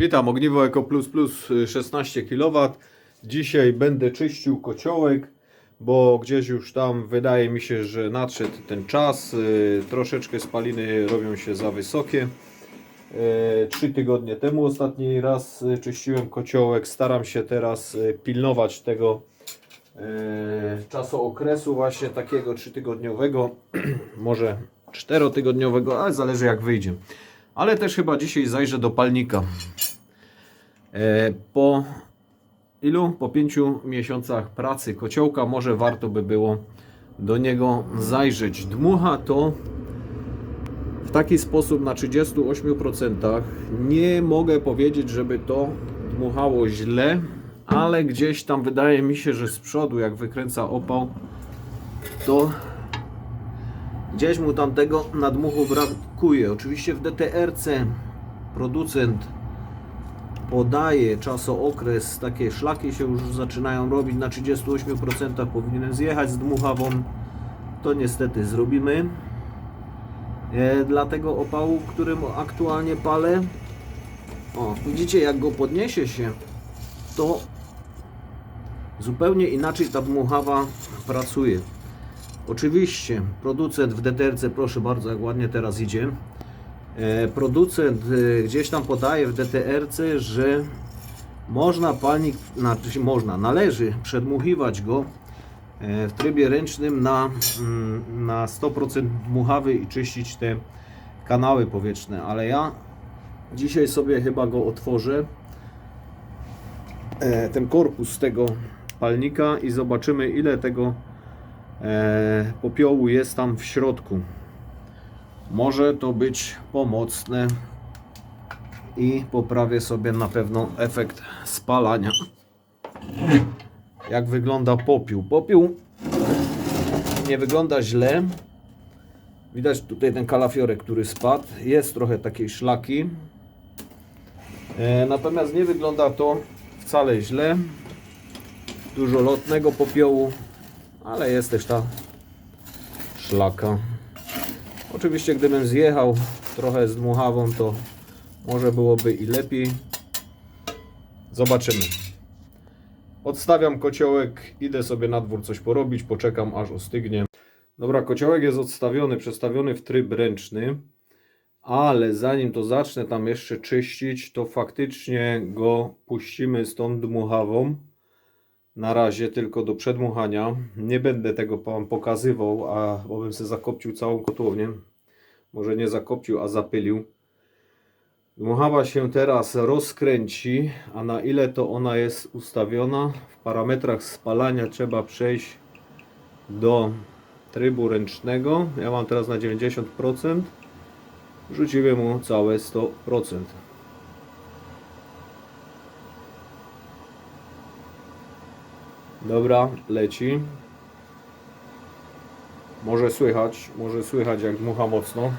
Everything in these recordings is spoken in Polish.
Witam, Ogniwo Eco Plus Plus y, 16 kW. Dzisiaj będę czyścił kociołek, bo gdzieś już tam wydaje mi się, że nadszedł ten czas. y, Troszeczkę spaliny robią się za wysokie. Y, Trzy tygodnie temu ostatni raz y, czyściłem kociołek. Staram się teraz y, pilnować tego y, czasookresu właśnie takiego trzytygodniowego, może czterotygodniowego, ale zależy jak wyjdzie. Ale też chyba dzisiaj zajrzę do palnika. E, Po ilu? Po pięciu miesiącach pracy kociołka może warto by było do niego zajrzeć. Dmucha to w taki sposób na 38%. Nie mogę powiedzieć, żeby to dmuchało źle, ale gdzieś tam wydaje mi się, że z przodu jak wykręca opał, to gdzieś mu tam tego nadmuchu brakuje. Oczywiście w DTRC producent podaje czasookres, takie szlaki się już zaczynają robić na 38%, powinienem zjechać z dmuchawą, to niestety zrobimy. E, dla tego opału, którym aktualnie palę, o, widzicie jak go podniesie się, to zupełnie inaczej ta dmuchawa pracuje. Oczywiście producent w DTRC, proszę bardzo, jak ładnie teraz idzie, producent e, gdzieś tam podaje w DTRC, że można palnik, znaczy można, należy przedmuchiwać go e, w trybie ręcznym na, mm, na 100% dmuchawy i czyścić te kanały powietrzne, ale ja dzisiaj sobie chyba go otworzę e, ten korpus tego palnika i zobaczymy ile tego e, popiołu jest tam w środku może to być pomocne i poprawię sobie na pewno efekt spalania. Jak wygląda popiół? Popiół nie wygląda źle. Widać tutaj ten kalafiorek, który spadł. Jest trochę takiej szlaki. E, Natomiast nie wygląda to wcale źle. Dużo lotnego popiołu, ale jest też ta szlaka. Oczywiście gdybym zjechał trochę z dmuchawą, to może byłoby i lepiej. Zobaczymy. Odstawiam kociołek, idę sobie na dwór coś porobić, poczekam aż ostygnie. Dobra, kociołek jest odstawiony, przestawiony w tryb ręczny, ale zanim to zacznę tam jeszcze czyścić, to faktycznie go puścimy z tą dmuchawą. Na razie tylko do przedmuchania. Nie będę tego Wam pokazywał, a bo bym sobie zakopcił całą kotłownię. Może nie zakopcił, a zapylił. Dmuchawa się teraz rozkręci, a na ile to ona jest ustawiona? W parametrach spalania trzeba przejść do trybu ręcznego. Ja mam teraz na 90%. Rzuciłem mu całe 100%. Dobra, leci. Może słychać, może słychać jak dmucha mocno.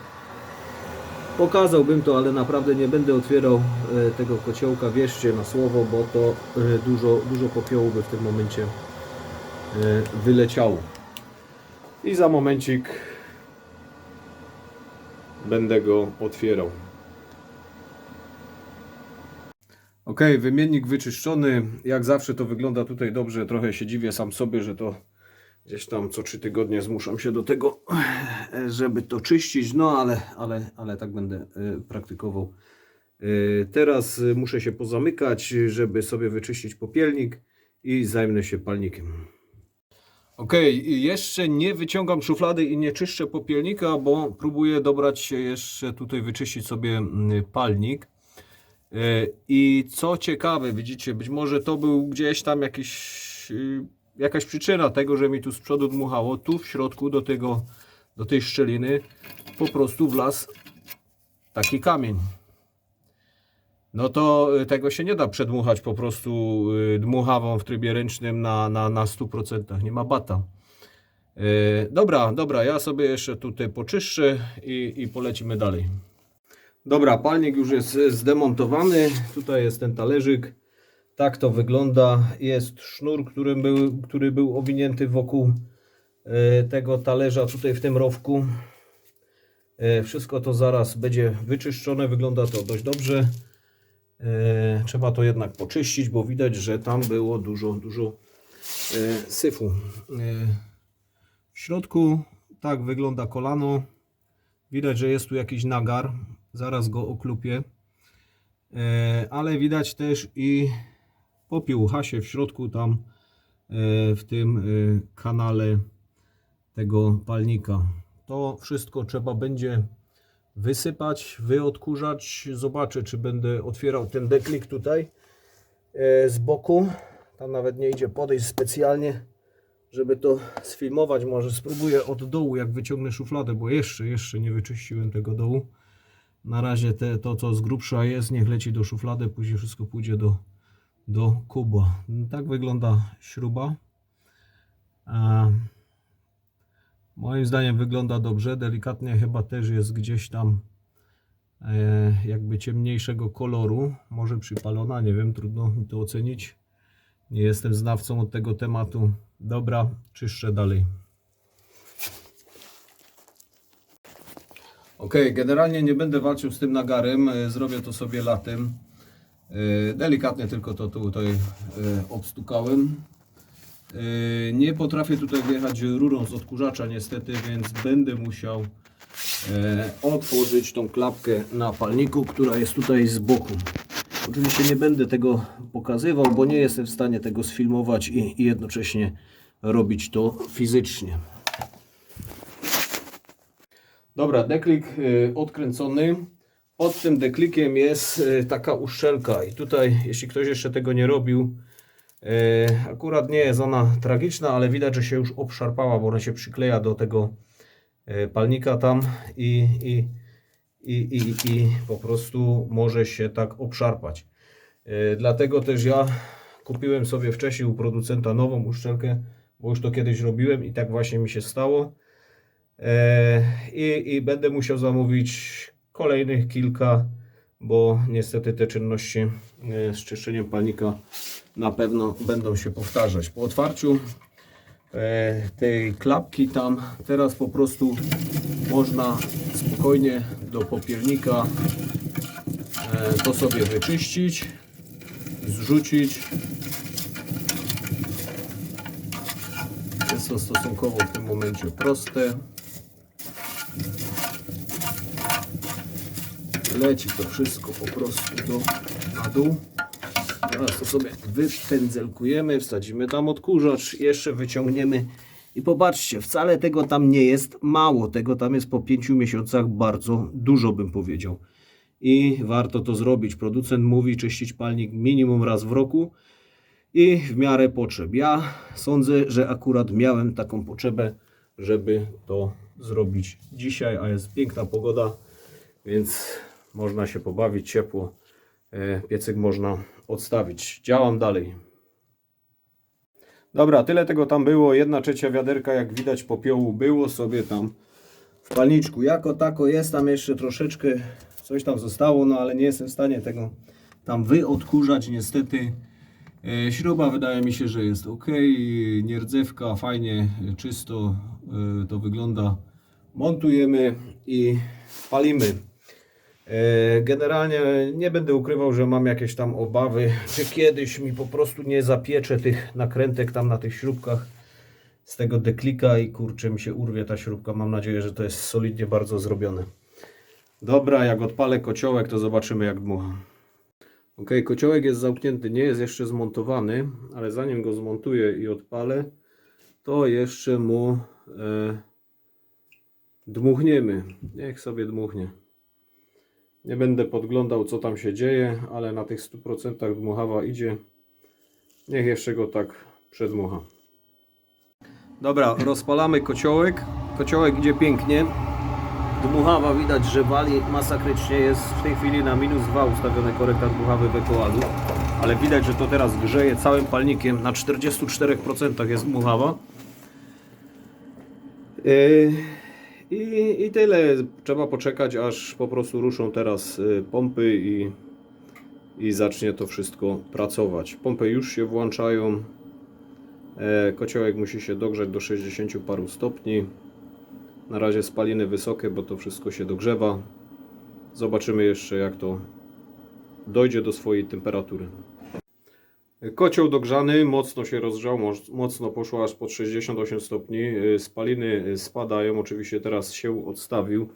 Pokazałbym to, ale naprawdę nie będę otwierał e, tego kociołka, wierzcie na słowo, bo to e, dużo, dużo popiołu by w tym momencie e, wyleciało. I za momencik będę go otwierał. Ok, wymiennik wyczyszczony. Jak zawsze to wygląda tutaj dobrze. Trochę się dziwię sam sobie, że to gdzieś tam co trzy tygodnie zmuszam się do tego, żeby to czyścić. No ale, ale, ale tak będę e, praktykował. E, Teraz e, muszę się pozamykać, żeby sobie wyczyścić popielnik i zajmę się palnikiem. Ok, jeszcze nie wyciągam szuflady i nie czyszczę popielnika, bo próbuję dobrać się jeszcze tutaj wyczyścić sobie mm, palnik. E, I co ciekawe, widzicie, być może to był gdzieś tam jakiś, y, jakaś przyczyna tego, że mi tu z przodu dmuchało. Tu w środku do, tego, do tej szczeliny po prostu wlazł taki kamień. No to y, tego się nie da przedmuchać po prostu y, dmuchawą w trybie ręcznym na, na, na 100%. Nie ma bata. E, Dobra, dobra, ja sobie jeszcze tutaj poczyszczę i, i polecimy dalej. Dobra, palnik już jest zdemontowany. Tutaj jest ten talerzyk. Tak to wygląda. Jest sznur, który był, który był owinięty wokół e, tego talerza tutaj w tym rowku. E, Wszystko to zaraz będzie wyczyszczone. Wygląda to dość dobrze. E, trzeba to jednak poczyścić, bo widać, że tam było dużo, dużo syfu. W środku tak wygląda kolano. Widać, że jest tu jakiś nagar. Zaraz go oklupię. E, ale widać też i popiół hasie w środku tam e, w tym e, kanale tego palnika. To wszystko trzeba będzie wysypać, wyodkurzać. Zobaczę, czy będę otwierał ten deklik tutaj z boku. Tam nawet nie idzie podejść specjalnie, żeby to sfilmować. Może spróbuję od dołu, jak wyciągnę szufladę, bo jeszcze, jeszcze nie wyczyściłem tego dołu. Na razie te, to, co z grubsza jest, niech leci do szuflady, później wszystko pójdzie do, do kubła. Tak wygląda śruba. A moim zdaniem wygląda dobrze. Delikatnie chyba też jest gdzieś tam e, jakby ciemniejszego koloru. Może przypalona, nie wiem, trudno mi to ocenić. Nie jestem znawcą od tego tematu. Dobra, czyszczę dalej. Ok, generalnie nie będę walczył z tym nagarem, e, zrobię to sobie latem. E, Delikatnie tylko to tutaj e, obstukałem. Nie potrafię tutaj wjechać rurą z odkurzacza niestety, więc będę musiał otworzyć tą klapkę na palniku, która jest tutaj z boku. Oczywiście nie będę tego pokazywał, bo nie jestem w stanie tego sfilmować i jednocześnie robić to fizycznie. Dobra, deklik y, odkręcony. Pod tym deklikiem jest y, taka uszczelka i tutaj, jeśli ktoś jeszcze tego nie robił, y, akurat nie jest ona tragiczna, ale widać, że się już obszarpała, bo ona się przykleja do tego palnika tam i, i, i, i, i po prostu może się tak obszarpać. Dlatego też ja kupiłem sobie wcześniej u producenta nową uszczelkę, bo już to kiedyś robiłem i tak właśnie mi się stało. E, I, I będę musiał zamówić kolejnych kilka, bo niestety te czynności e, z czyszczeniem palnika na pewno będą się powtarzać. Po otwarciu e, tej klapki tam teraz po prostu można spokojnie do popielnika e, to sobie wyczyścić, zrzucić. Jest to stosunkowo w tym momencie proste. Leci to wszystko po prostu do, na dół. Teraz to sobie wypędzelkujemy, wsadzimy tam odkurzacz, jeszcze wyciągniemy i popatrzcie, wcale tego tam nie jest mało, tego tam jest po 5 miesiącach bardzo dużo bym powiedział. I warto to zrobić. Producent mówi czyścić palnik minimum raz w roku i w miarę potrzeb. Ja sądzę, że akurat miałem taką potrzebę, żeby to zrobić dzisiaj, a jest piękna pogoda, więc można się pobawić ciepło. E, Piecyk można odstawić. Działam dalej. Dobra, tyle tego tam było. Jedna trzecia wiaderka, jak widać, popiołu było sobie tam w palniczku. Jako tako jest tam jeszcze troszeczkę, coś tam zostało, no ale nie jestem w stanie tego tam wyodkurzać niestety. E, Śruba wydaje mi się, że jest ok. Nierdzewka fajnie, czysto e, to wygląda. Montujemy i palimy. E, Generalnie nie będę ukrywał, że mam jakieś tam obawy, czy kiedyś mi po prostu nie zapiecze tych nakrętek tam na tych śrubkach z tego deklika i kurczę mi się urwie ta śrubka. Mam nadzieję, że to jest solidnie bardzo zrobione. Dobra, jak odpalę kociołek, to zobaczymy jak dmucha. Ok, kociołek jest zamknięty, nie jest jeszcze zmontowany, ale zanim go zmontuję i odpalę, to jeszcze mu e, dmuchniemy. Niech sobie dmuchnie. Nie będę podglądał co tam się dzieje, ale na tych 100% dmuchawa idzie. Niech jeszcze go tak przedmucha. Dobra, rozpalamy kociołek. Kociołek idzie pięknie. Dmuchawa widać, że wali masakrycznie. Jest w tej chwili na minus 2 ustawiony korektor dmuchawy w ekoalu. Ale widać, że to teraz grzeje całym palnikiem. Na 44% jest dmuchawa. Yy, i, I tyle. Trzeba poczekać, aż po prostu ruszą teraz y, pompy i, i zacznie to wszystko pracować. Pompy już się włączają. E, Kociołek musi się dogrzać do 60 paru stopni. Na razie spaliny wysokie, bo to wszystko się dogrzewa. Zobaczymy jeszcze jak to dojdzie do swojej temperatury. Kocioł dogrzany, mocno się rozgrzał, moc- mocno poszło aż pod 68 stopni. Y, Spaliny y, spadają, oczywiście teraz się odstawił.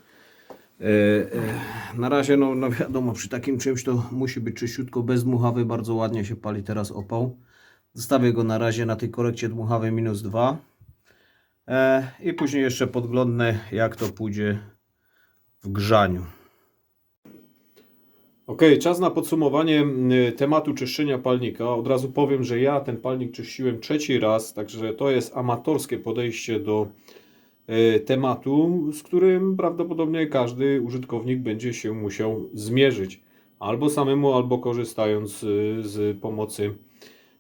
E, e, Na razie, no, no wiadomo, przy takim czymś to musi być czyściutko, bez dmuchawy, bardzo ładnie się pali teraz opał. Zostawię go na razie na tej korekcie dmuchawej minus 2. E, I później jeszcze podglądnę, jak to pójdzie w grzaniu. Ok, czas na podsumowanie y, tematu czyszczenia palnika. Od razu powiem, że ja ten palnik czyściłem trzeci raz, także to jest amatorskie podejście do y, tematu, z którym prawdopodobnie każdy użytkownik będzie się musiał zmierzyć. Albo samemu, albo korzystając y, z pomocy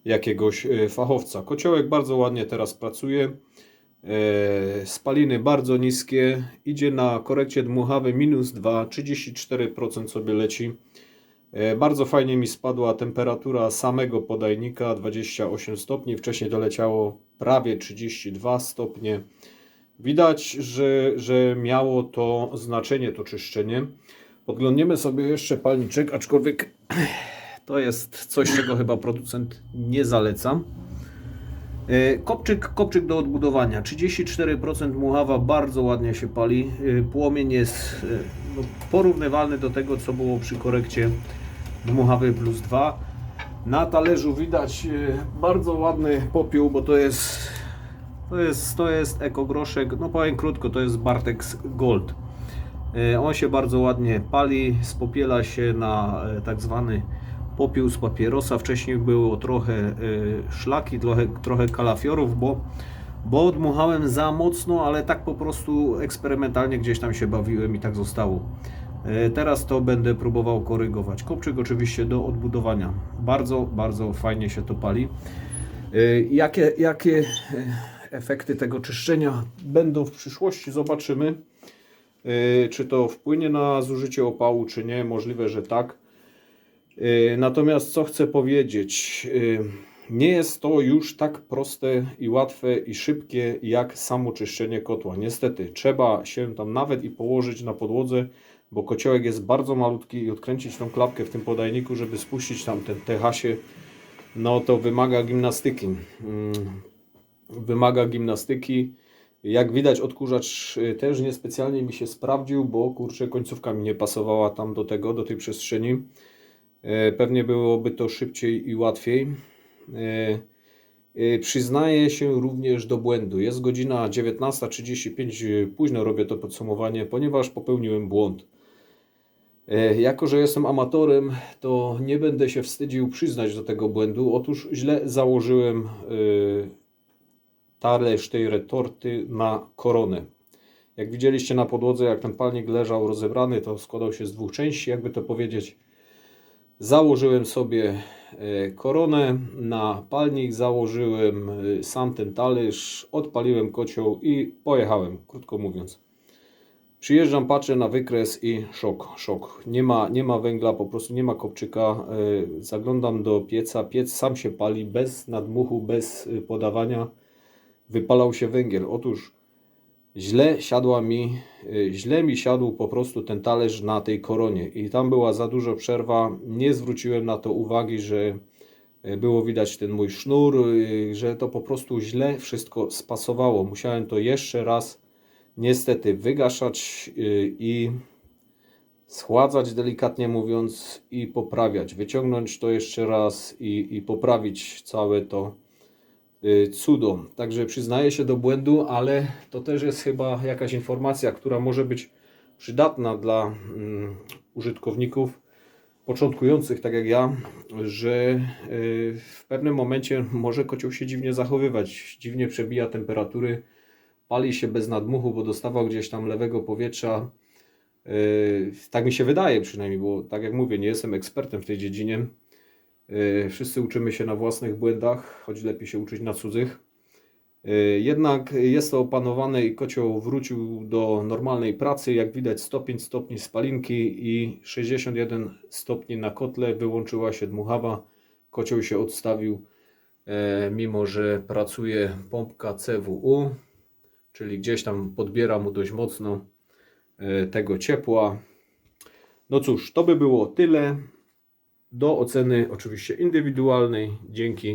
jakiegoś fachowca. Kociołek bardzo ładnie teraz pracuje. E, Spaliny bardzo niskie. Idzie na korekcie dmuchawej minus 2, 34% sobie leci. E, Bardzo fajnie mi spadła temperatura samego podajnika 28 stopni. Wcześniej to leciało prawie 32 stopnie. Widać, że, że miało to znaczenie, to czyszczenie. Podglądniemy sobie jeszcze palniczek, aczkolwiek to jest coś, czego chyba producent nie zaleca. E, Kopczyk, kopczyk do odbudowania. 34% muchawa bardzo ładnie się pali. E, Płomień jest e, no, porównywalny do tego, co było przy korekcie dmuchawej plus 2. Na talerzu widać bardzo ładny popiół, bo to jest to jest, to jest ekogroszek, no powiem krótko, to jest Bartex Gold. On się bardzo ładnie pali, spopiela się na tak zwany popiół z papierosa. Wcześniej było trochę e, szlaki, trochę, trochę kalafiorów, bo, bo dmuchałem za mocno, ale tak po prostu eksperymentalnie gdzieś tam się bawiłem i tak zostało. E, Teraz to będę próbował korygować. Kopczyk oczywiście do odbudowania. Bardzo, bardzo fajnie się to pali. E, Jakie, jakie efekty tego czyszczenia będą w przyszłości? Zobaczymy. Czy to wpłynie na zużycie opału, czy nie? Możliwe, że tak. E, Natomiast co chcę powiedzieć? E, Nie jest to już tak proste i łatwe i szybkie jak samo czyszczenie kotła. Niestety, trzeba się tam nawet i położyć na podłodze, bo kociołek jest bardzo malutki i odkręcić tą klapkę w tym podajniku, żeby spuścić tam ten TH-sie, no to wymaga gimnastyki. Mm, Wymaga gimnastyki. Jak widać, odkurzacz y, też niespecjalnie mi się sprawdził, bo kurczę, końcówka mi nie pasowała tam do tego, do tej przestrzeni. E, Pewnie byłoby to szybciej i łatwiej. E, e, Przyznaję się również do błędu. Jest godzina 19.35, e, późno robię to podsumowanie, ponieważ popełniłem błąd. Jako, że jestem amatorem, to nie będę się wstydził przyznać do tego błędu. Otóż źle założyłem talerz tej retorty na koronę. Jak widzieliście na podłodze, jak ten palnik leżał rozebrany, to składał się z dwóch części, jakby to powiedzieć. Założyłem sobie e, koronę na palnik, założyłem e, sam ten talerz, odpaliłem kocioł i pojechałem, krótko mówiąc. Przyjeżdżam, patrzę na wykres i szok, szok. Nie ma, nie ma węgla, po prostu nie ma kopczyka. E, Zaglądam do pieca, piec sam się pali, bez nadmuchu, bez podawania. Wypalał się węgiel. Otóż źle siadła mi, y, źle mi siadł po prostu ten talerz na tej koronie i tam była za dużo przerwa. Nie zwróciłem na to uwagi, że y, było widać ten mój sznur, y, że to po prostu źle wszystko spasowało. Musiałem to jeszcze raz niestety wygaszać i schładzać delikatnie mówiąc i poprawiać. Wyciągnąć to jeszcze raz i, i poprawić całe to y, cudo. Także przyznaję się do błędu, ale to też jest chyba jakaś informacja, która może być przydatna dla mm, użytkowników początkujących, tak jak ja, że y, w pewnym momencie może kocioł się dziwnie zachowywać, dziwnie przebija temperatury, pali się bez nadmuchu, bo dostawał gdzieś tam lewego powietrza. Y, Tak mi się wydaje przynajmniej, bo tak jak mówię, nie jestem ekspertem w tej dziedzinie. Y, Wszyscy uczymy się na własnych błędach, choć lepiej się uczyć na cudzych. Y, Jednak jest to opanowane i kocioł wrócił do normalnej pracy. Jak widać 105 stopni spalinki i 61 stopni na kotle. Wyłączyła się dmuchawa. Kocioł się odstawił, e, mimo że pracuje pompka CWU, czyli gdzieś tam podbiera mu dość mocno e, tego ciepła. No cóż, to by było tyle. Do oceny oczywiście indywidualnej. Dzięki